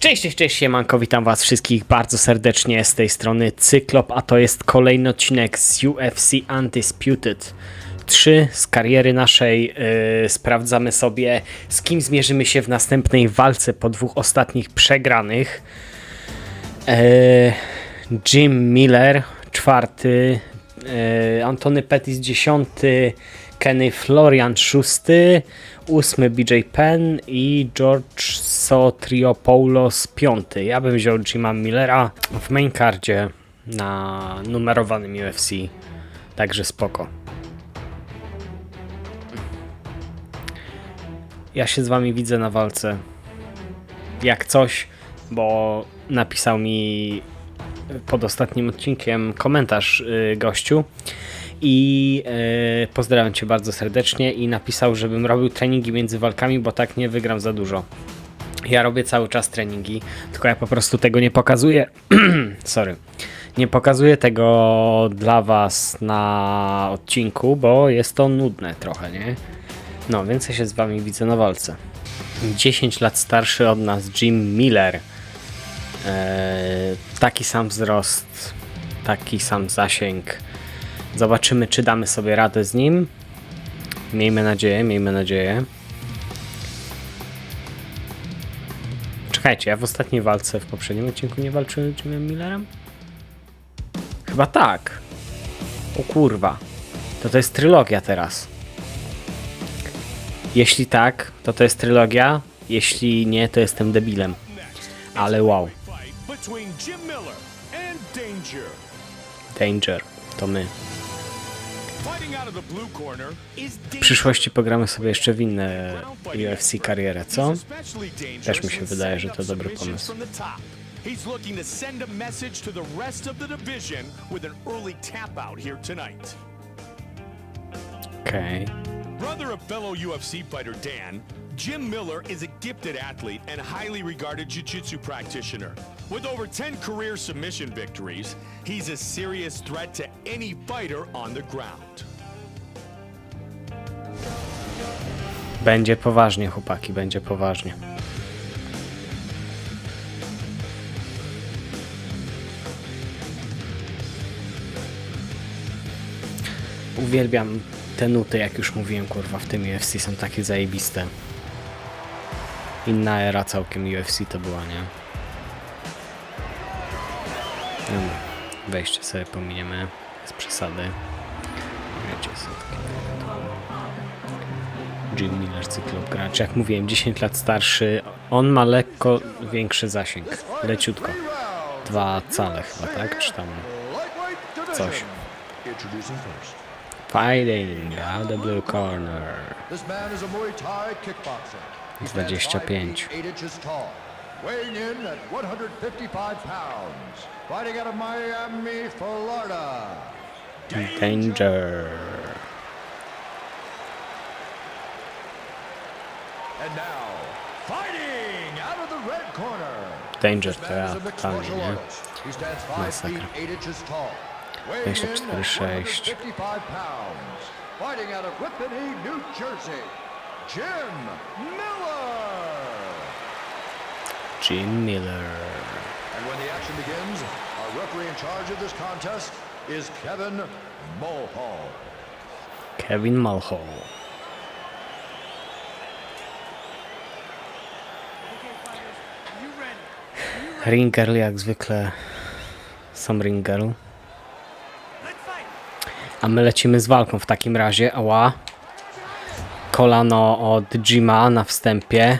Cześć, cześć, cześć, siemanko, witam was wszystkich bardzo serdecznie z tej strony Cyklop, a to jest kolejny odcinek z UFC Undisputed 3 z kariery naszej. Yy, sprawdzamy sobie, z kim zmierzymy się w następnej walce po dwóch ostatnich przegranych. Yy, Jim Miller, czwarty, yy, Antony Pettis, dziesiąty, Kenny Florian, szósty, ósmy BJ Penn i George Sotriopoulos, piąty. Ja bym wziął Jima Millera w main cardzie na numerowanym UFC, także spoko. Ja się z wami widzę na walce. Jak coś, bo napisał mi pod ostatnim odcinkiem komentarz y, gościu i y, pozdrawiam cię bardzo serdecznie i napisał, żebym robił treningi między walkami, bo tak nie wygram za dużo. Ja robię cały czas treningi, tylko ja po prostu tego nie pokazuję. Sorry. Nie pokazuję tego dla was na odcinku, bo jest to nudne trochę, nie? No, więc się z wami widzę na walce. 10 lat starszy od nas Jim Miller. Eee, taki sam wzrost, taki sam zasięg. Zobaczymy, czy damy sobie radę z nim. Miejmy nadzieję, miejmy nadzieję. Czekajcie, ja w ostatniej walce w poprzednim odcinku nie walczyłem z Jimem Millerem? Chyba tak. O kurwa. To to jest trylogia teraz. Jeśli tak, to to jest trylogia. Jeśli nie, to jestem debilem. Ale wow. Danger. To my. W przyszłości pogramy sobie jeszcze w inne UFC karierę, co? Też mi się wydaje, że to dobry pomysł. He's looking to send a message to the rest of the division with an early tap out here tonight. Okej. Brother of fellow UFC fighter Dan, Jim Miller is a gifted athlete and highly regarded jiu-jitsu practitioner. With over 10 career submission victories, he's a serious threat to any fighter on the ground. Będzie poważnie, chłopaki, będzie poważnie. Uwielbiam te nuty, jak już mówiłem, kurwa, w tym UFC są takie zajebiste. Inna era całkiem UFC to była, nie? Dobra, wejście sobie pominiemy, z przesady. Wiecie, są takie Jim Miller, cyklop gracz. Jak mówiłem, 10 lat starszy. On ma lekko większy zasięg. Leciutko. Dwa cale chyba, tak? Czy tam coś. Fighting out the blue corner. This man is a Muay Thai kickboxer. He stands 25. 5 feet 8 inches tall, weighing in at 155 pounds. Fighting out of Miami, Florida. Danger. And now, fighting out of the red corner. Danger to ja totalnie, martial nie? artist. He stands 5 Masakra. feet 8 inches tall, weighing in 24, at 6. 155 pounds. Fighting out of Whippany, New Jersey, Jim Miller. Jim Miller. And when the action begins, our referee in charge of this contest is Kevin Mulhall. Kevin Mulhall. Ringel jak zwykle. Sam Ringel. A my lecimy z walką w takim razie. Ała. Kolano od Jima na wstępie.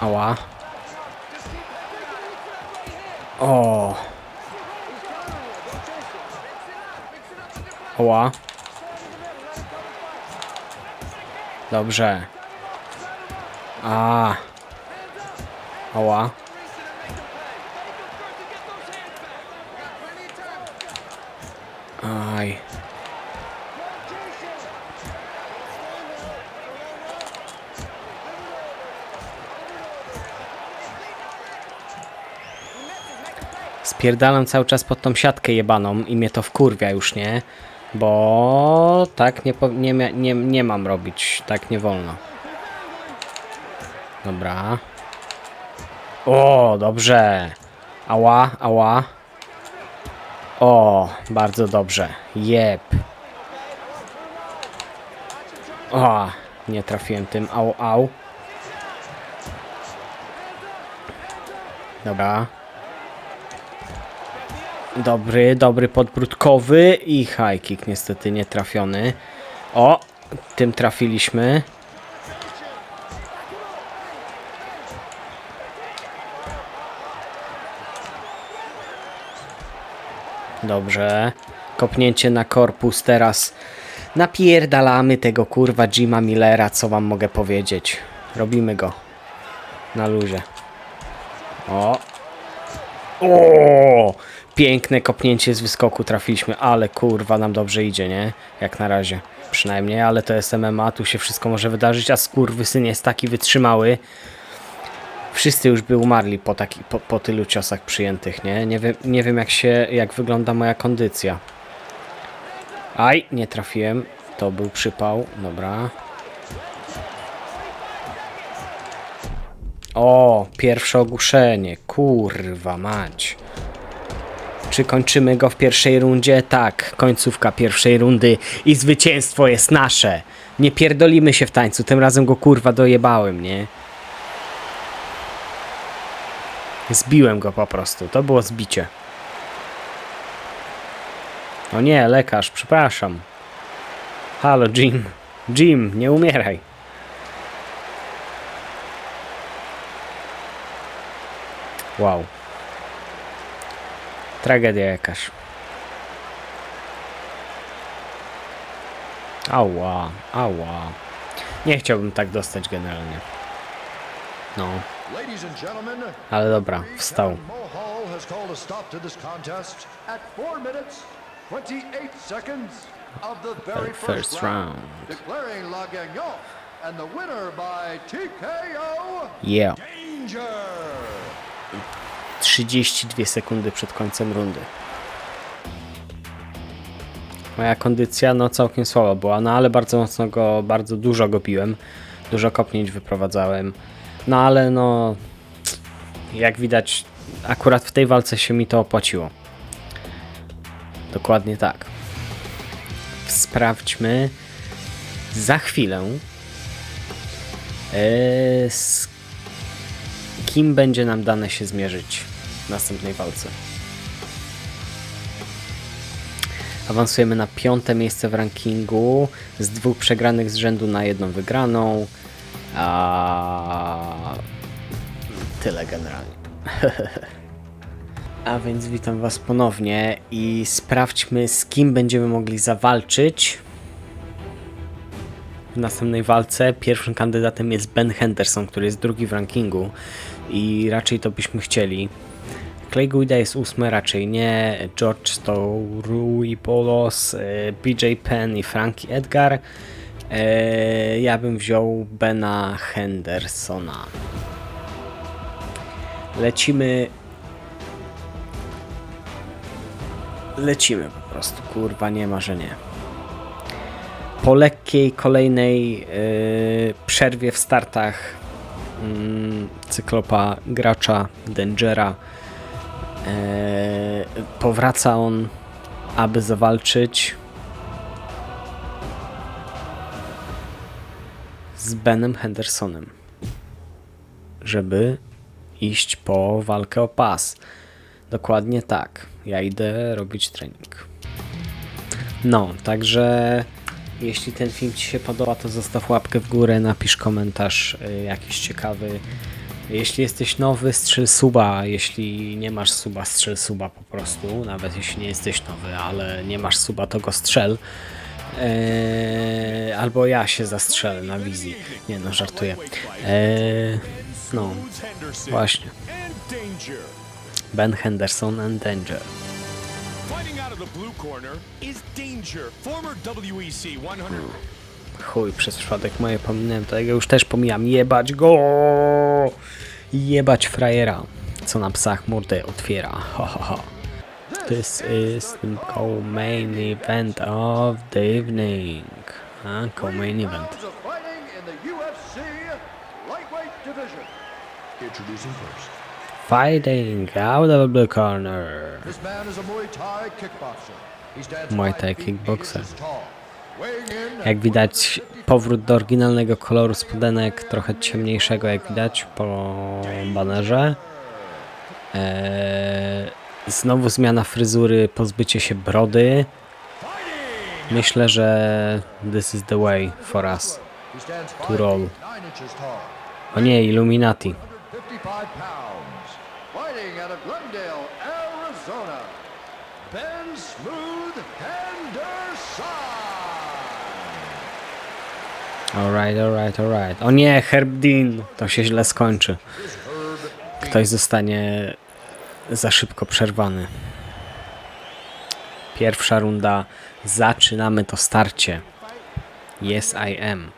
Ała. O. Ała. Dobrze. A. Ała. Aj. Spierdalam cały czas pod tą siatkę jebaną i mnie to wkurwia już, nie? Bo tak nie, nie, nie, nie mam robić, tak nie wolno. Dobra. O, dobrze. Ała, ała. O, bardzo dobrze. Jep. O, nie trafiłem tym. Au, au. Dobra. Dobry, dobry podbródkowy i high kick niestety nie trafiony. O, tym trafiliśmy. Dobrze. Kopnięcie na korpus teraz. Napierdalamy tego kurwa Jima Millera, co wam mogę powiedzieć. Robimy go. Na luzie. O. O! Piękne kopnięcie z wyskoku trafiliśmy, ale kurwa nam dobrze idzie, nie? Jak na razie. Przynajmniej, ale to jest MMA, tu się wszystko może wydarzyć, a skurwysyn jest taki wytrzymały. Wszyscy już by umarli po, taki, po, po tylu ciosach przyjętych, nie? Nie wiem, nie wiem jak się, jak wygląda moja kondycja. Aj, nie trafiłem. To był przypał, dobra. O, pierwsze ogłuszenie. Kurwa mać. Czy kończymy go w pierwszej rundzie? Tak, końcówka pierwszej rundy i zwycięstwo jest nasze. Nie pierdolimy się w tańcu, tym razem go kurwa dojebałem, nie? Zbiłem go po prostu, to było zbicie. O nie, lekarz, przepraszam. Halo, Jim. Jim, nie umieraj. Wow. Tragedia jakaś. Ała, ała. Nie chciałbym tak dostać generalnie. No, ale dobra, wstał. Mohall has called a stop to this contest at 4 minutes 28 seconds of the very First round, round. 32 sekundy przed końcem rundy. Moja kondycja no całkiem słaba była, no ale bardzo mocno go, bardzo dużo go piłem. Dużo kopnięć wyprowadzałem. No ale no jak widać akurat w tej walce się mi to opłaciło. Dokładnie tak. Sprawdźmy za chwilę z kim będzie nam dane się zmierzyć w następnej walce. Awansujemy na piąte miejsce w rankingu z dwóch przegranych z rzędu na jedną wygraną. A... Tyle generalnie. A więc witam Was ponownie i sprawdźmy z kim będziemy mogli zawalczyć w następnej walce. Pierwszym kandydatem jest Ben Henderson, który jest drugi w rankingu i raczej to byśmy chcieli. Clay Guida jest ósmy, raczej nie. George to Rui Polos, e, BJ Penn i Frankie Edgar. E, Ja bym wziął Bena Hendersona. Lecimy. Lecimy po prostu, kurwa, nie ma, że nie po lekkiej kolejnej yy, przerwie w startach cyklopa gracza Dangera yy, powraca on, aby zawalczyć z Benem Hendersonem, żeby iść po walkę o pas. Dokładnie tak. Ja idę robić trening. No, także jeśli ten film Ci się podoba, to zostaw łapkę w górę, napisz komentarz y, jakiś ciekawy. Jeśli jesteś nowy, strzel suba. Jeśli nie masz suba, strzel suba po prostu. Nawet jeśli nie jesteś nowy, ale nie masz suba, to go strzel. Eee, albo ja się zastrzelę na wizji. Nie no, żartuję. Eee, no, właśnie. Ben Henderson and Danger. Fighting out of the blue corner is Danger, former WEC 100. Chuj, przez przypadek moje pominąłem, to ja już też pomijam. Jebać go! Jebać frajera, co na psach mordę otwiera. Ha, ha, ha. This is the co-main event of the evening. A, co-main event. Introducing first, Fighting out of the corner. Muay Thai kickboxer. Jak widać, powrót do oryginalnego koloru spodenek, trochę ciemniejszego, jak widać po banerze. Eee, znowu zmiana fryzury, pozbycie się brody. Myślę, że this is the way for us. To roll. O nie, Illuminati. 155 pounds. Fighting out of Glendale, Arizona. Smooth Henderson. Alright, alright, alright. O nie, Herb Dean. To się źle skończy. Ktoś zostanie za szybko przerwany. Pierwsza runda. Zaczynamy to starcie. Yes, I am.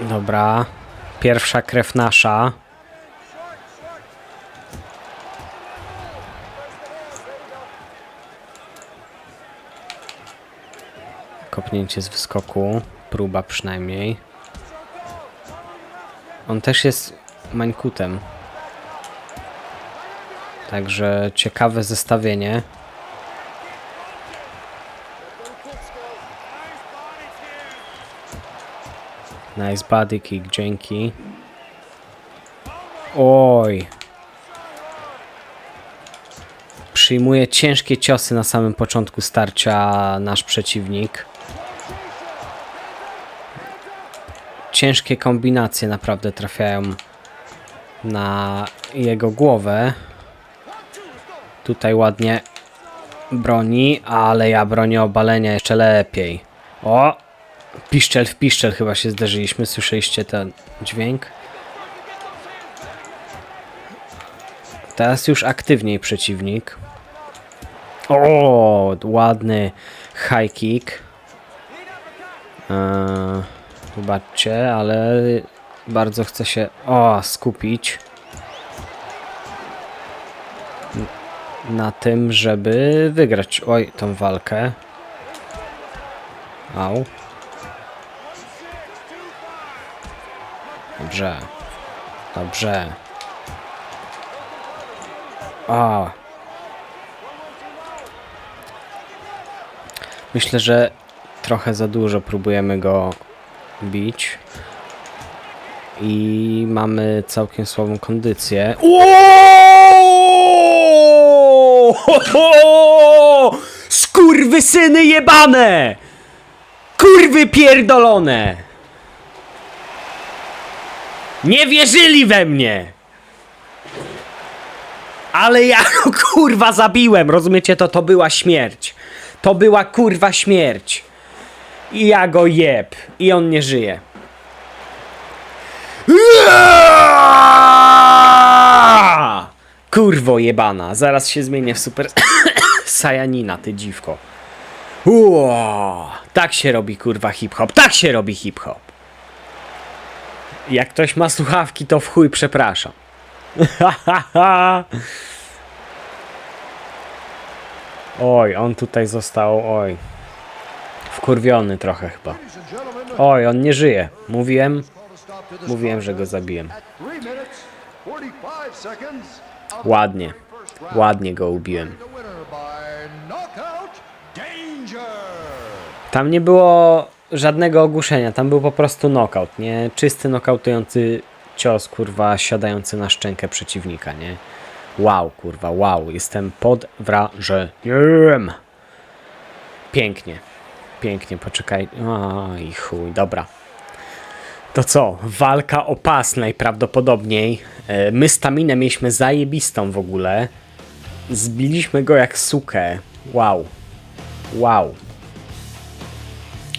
Dobra. Pierwsza krew nasza. Kopnięcie z wyskoku. Próba przynajmniej. On też jest mańkutem. Także ciekawe zestawienie. Nice body kick, dzięki. Oj. Przyjmuje ciężkie ciosy na samym początku starcia nasz przeciwnik. Ciężkie kombinacje naprawdę trafiają na jego głowę. Tutaj ładnie broni, ale ja bronię obalenia jeszcze lepiej. O! Piszczel w piszczel chyba się zderzyliśmy. Słyszeliście ten dźwięk? Teraz już aktywniej przeciwnik. O, ładny high kick. Eee, wybaczcie, ale bardzo chcę się o, skupić na tym, żeby wygrać oj, tą walkę. Au. Dobrze. Dobrze. A. Myślę, że trochę za dużo próbujemy go bić. I mamy całkiem słabą kondycję. Skurwy syny jebane! Kurwy pierdolone! Nie wierzyli we mnie! Ale ja go kurwa zabiłem, rozumiecie to? To była śmierć. To była kurwa śmierć. I ja go jeb. I on nie żyje. Kurwo jebana, zaraz się zmienię w super sajanina, ty dziwko. Uo, tak się robi kurwa hip-hop, tak się robi hip-hop. Jak ktoś ma słuchawki, to w chuj przepraszam. oj, on tutaj został, oj. Wkurwiony trochę chyba. Oj, on nie żyje. Mówiłem, mówiłem, że go zabiłem. at 3 minutes, 45 seconds of Ładnie, ładnie go ubiłem. Tam nie było żadnego ogłuszenia, tam był po prostu knockout, nie? Czysty knockoutujący cios, kurwa, siadający na szczękę przeciwnika, nie? Wow, kurwa, wow, jestem pod wrażeniem. Pięknie, pięknie, poczekaj. Oj, chuj, dobra. To co? Walka o pas najprawdopodobniej. E, My staminę mieliśmy zajebistą w ogóle. Zbiliśmy go jak sukę. Wow. Wow.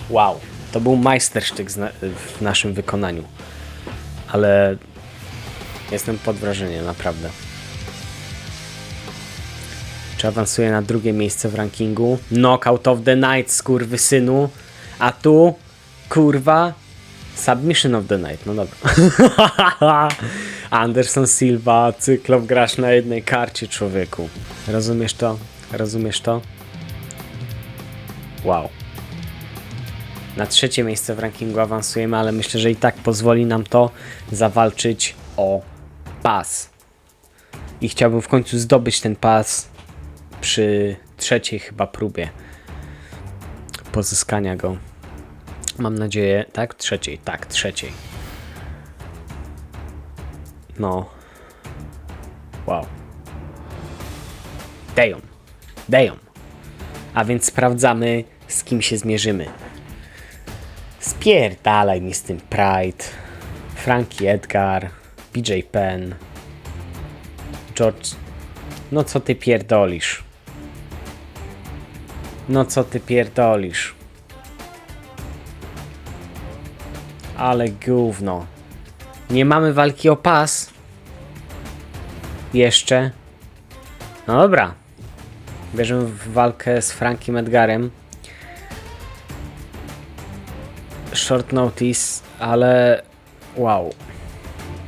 Wow, to był majstersztyk w naszym wykonaniu. Ale jestem pod wrażeniem, naprawdę. Czy awansuję na drugie miejsce w rankingu? Knockout of the Night, skurwysynu. A tu, kurwa, Submission of the Night, no dobra. Anderson Silva, cyklop grasz na jednej karcie, człowieku. Rozumiesz to? Rozumiesz to? Wow. Na trzecie miejsce w rankingu awansujemy, ale myślę, że i tak pozwoli nam to zawalczyć o pas. I chciałbym w końcu zdobyć ten pas przy trzeciej chyba próbie pozyskania go. Mam nadzieję, tak? Trzeciej, tak, trzeciej. No. Wow. Deją. Deją. A więc sprawdzamy, z kim się zmierzymy. Spierdalaj mi z tym Pride. Frankie Edgar. BJ Penn. George. No co ty pierdolisz? No co ty pierdolisz? Ale gówno. Nie mamy walki o pas. Jeszcze. No dobra. Bierzemy walkę z Frankiem Edgarem. Short notice, ale wow.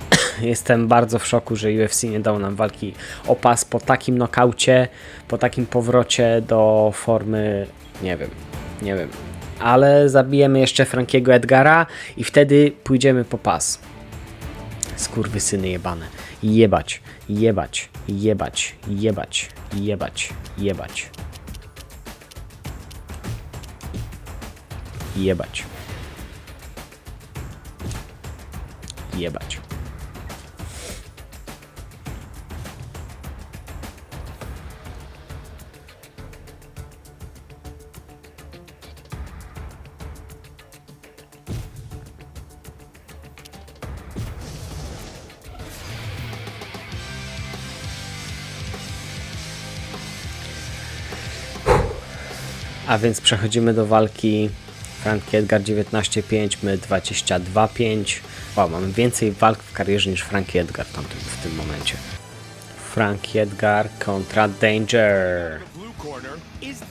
Jestem bardzo w szoku, że UFC nie dał nam walki o pas po takim nokaucie, po takim powrocie do formy. Nie wiem, nie wiem. Ale zabijemy jeszcze Frankiego Edgara i wtedy pójdziemy po pas. Skurwysyny jebane. Jebać, jebać, jebać, jebać, jebać, jebać. Jebać. Jebać. A więc przechodzimy do walki Frank Edgar 19-5, my 22-5. Wow, mamy więcej walk w karierze niż Frank Edgar tam w tym momencie. Frank Edgar kontra Danger.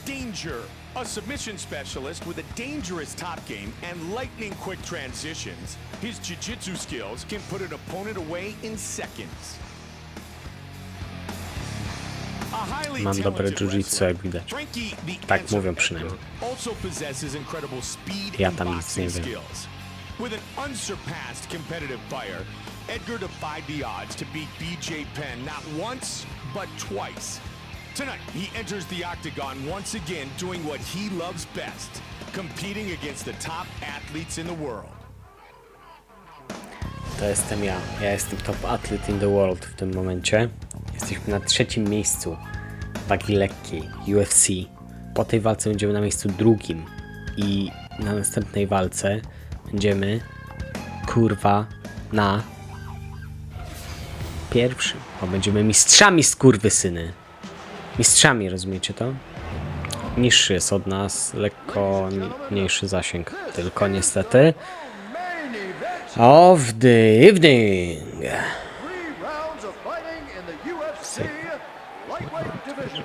Danger, a submission specialist with a dangerous top game and lightning quick transitions. His jiu-jitsu skills can put an opponent away in seconds. Mam dobre jiu-jitsu, jak widać. Tak mówią przynajmniej. Ja tam nic nie wiem. With an unsurpassed competitive fire, Edgar defied the odds to beat BJ Penn not once, but twice. Tonight, he enters the octagon once again doing what he loves best, competing against the top athletes in the world. To jestem ja. Ja jestem top athlete in the world w tym momencie. Jesteśmy na trzecim miejscu wagi lekkiej UFC. Po tej walce będziemy na miejscu drugim i na następnej walce będziemy kurwa na pierwszym. Bo będziemy mistrzami skurwysyny. Mistrzami, rozumiecie to? Niższy jest od nas, lekko mniejszy zasięg. Tylko niestety of the evening. Three rounds of fighting in the UFC lightweight division.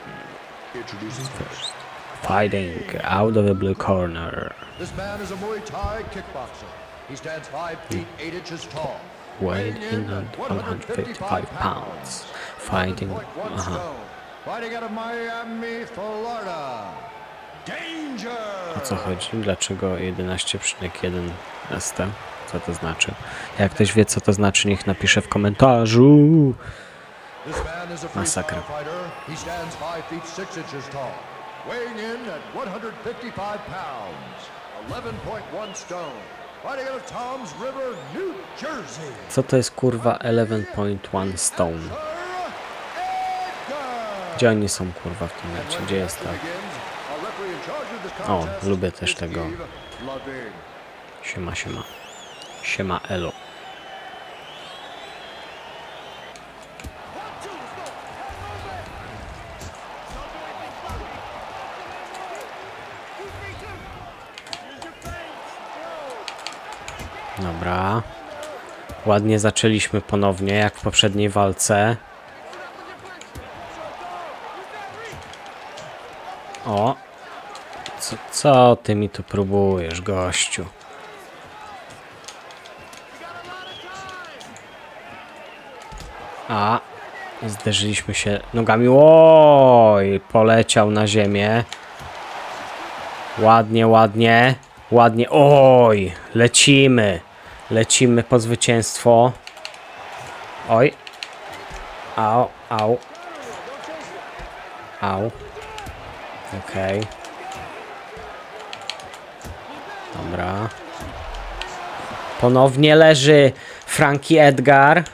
Introducing first. Fighting out of the blue corner. This man is a Muay Thai kickboxer. He stands 5 feet 8 inches tall. Weighed in at 155 pounds. Fighting. 1.1 Aha. stone. Fighting out of Miami, Florida. O co chodzi? Dlaczego 11,1 ST? Co to znaczy? Jak ktoś wie, co to znaczy, niech napisze w komentarzu. Masakra. freestyle fighter. He stands 5 feet 6 inches tall. Weighing in at 155 pounds. 11.1 stone. Fighting out of Toms River, New Jersey. Co to jest kurwa 11.1 stone? Gdzie oni są kurwa w tym mecie? Gdzie jest ta? O, lubię też tego. Siema, siema. Siema elo. Dobra. Ładnie zaczęliśmy ponownie, jak w poprzedniej walce. O. Co, co ty mi tu próbujesz, gościu? A. Zderzyliśmy się nogami. Oj, poleciał na ziemię. Ładnie, ładnie. Ładnie. Oj, lecimy. Lecimy po zwycięstwo. Oj. Au, au. Au. Okej. Dobra. Ponownie leży Frankie Edgar.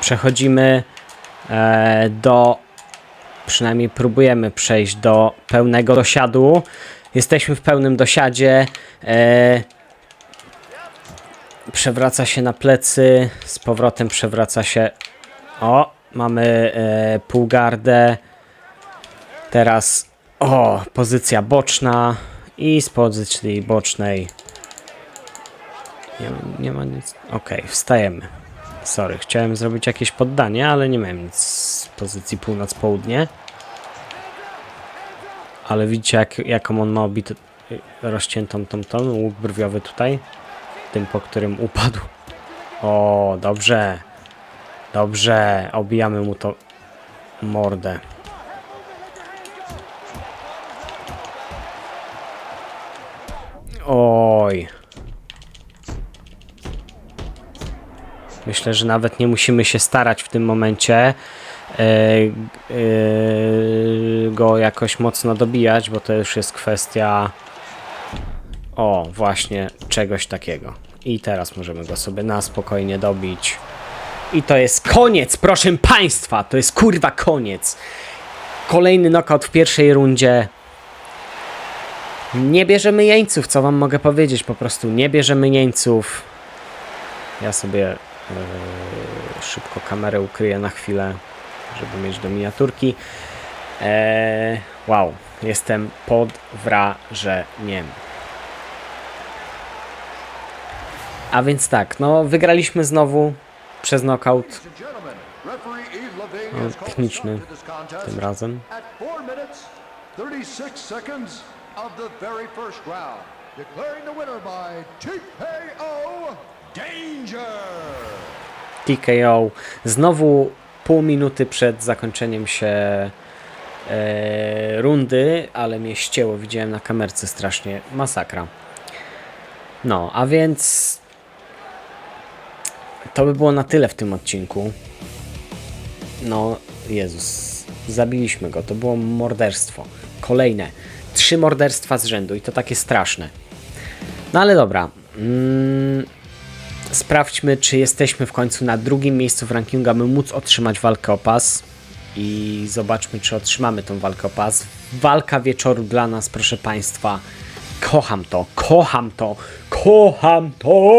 Przechodzimy e, do. Przynajmniej próbujemy przejść do pełnego dosiadu. Jesteśmy w pełnym dosiadzie. E, przewraca się na plecy. Z powrotem przewraca się. O, mamy e, półgardę. Teraz. O, pozycja boczna. I z pozycji bocznej. Nie, ma- nie ma nic. Okej, wstajemy. Sorry, chciałem zrobić jakieś poddanie, ale nie miałem nic z pozycji północ-południe. Ale widzicie, jak, jaką on ma obitą, rozciętą tą, tą łuk brwiowy tutaj. Tym, po którym upadł. O, dobrze. Dobrze, obijamy mu to mordę. Oj. Myślę, że nawet nie musimy się starać w tym momencie go jakoś mocno dobijać, bo to już jest kwestia o, właśnie czegoś takiego. I teraz możemy go sobie na spokojnie dobić. I to jest koniec, proszę państwa, to jest kurwa koniec. Kolejny knockout w pierwszej rundzie. Nie bierzemy jeńców, co wam mogę powiedzieć, po prostu nie bierzemy jeńców. Ja sobie e, szybko kamerę ukryję na chwilę, żeby mieć do miniaturki. E, wow, jestem pod wrażeniem. A więc tak, no wygraliśmy znowu przez knockout No, techniczny tym razem. at 4 minutes 36 seconds of the very first round, declaring the winner by TKO Danger. TKO. Znowu pół minuty przed zakończeniem się e, rundy, ale mnie ścięło, widziałem na kamerce strasznie, masakra. No, a więc to by było na tyle w tym odcinku. No, Jezus, zabiliśmy go, to było morderstwo. Kolejne, trzy morderstwa z rzędu i to takie straszne. No ale dobra. Mm, sprawdźmy, czy jesteśmy w końcu na drugim miejscu w rankingu, aby móc otrzymać walkę o pas. I zobaczmy, czy otrzymamy tą walkę o pas. Walka wieczoru dla nas, proszę Państwa. Kocham to, kocham to, kocham to.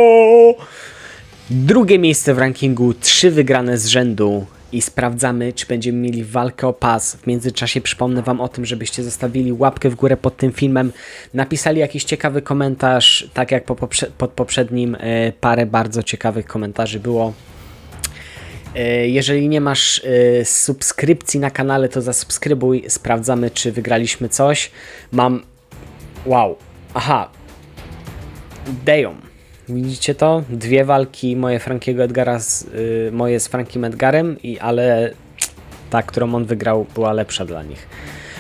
Drugie miejsce w rankingu, trzy wygrane z rzędu i sprawdzamy, czy będziemy mieli walkę o pas. W międzyczasie przypomnę Wam o tym, żebyście zostawili łapkę w górę pod tym filmem, napisali jakiś ciekawy komentarz, tak jak po poprze- pod poprzednim e, parę bardzo ciekawych komentarzy było. E, Jeżeli nie masz e, subskrypcji na kanale, to zasubskrybuj. Sprawdzamy, czy wygraliśmy coś. Mam. Wow. Aha, Deją. Widzicie to? Dwie walki moje Frankiego Edgara z, y, moje z Frankiem Edgarem, i, ale ta, którą on wygrał, była lepsza dla nich.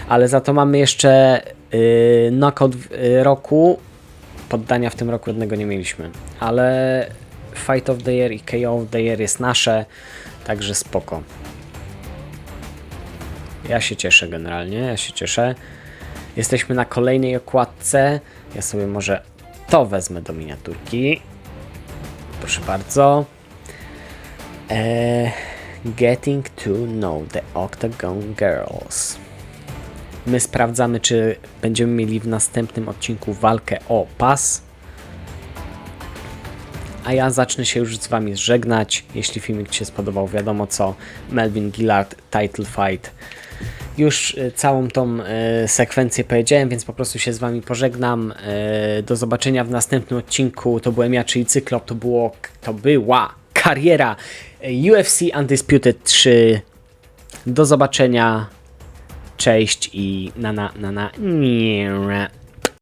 Ale za to mamy jeszcze y, knockout y, roku. Poddania w tym roku jednego nie mieliśmy. Ale Fight of the Year i KO of the Year jest nasze, także spoko. Ja się cieszę generalnie, ja się cieszę. Jesteśmy na kolejnej okładce. Ja sobie może to wezmę do miniaturki. Proszę bardzo. Eee, getting to know the Octagon Girls. My sprawdzamy, czy będziemy mieli w następnym odcinku walkę o pas. A ja zacznę się już z Wami żegnać. Jeśli filmik Ci się spodobał, wiadomo co. Melvin Gillard, Title Fight. Już y, całą tą y, sekwencję powiedziałem, więc po prostu się z Wami pożegnam. Y, do zobaczenia w następnym odcinku. To byłem ja, czyli Cyklop. To, było, to była kariera UFC Undisputed 3. Do zobaczenia. Cześć i na na na na. Nie.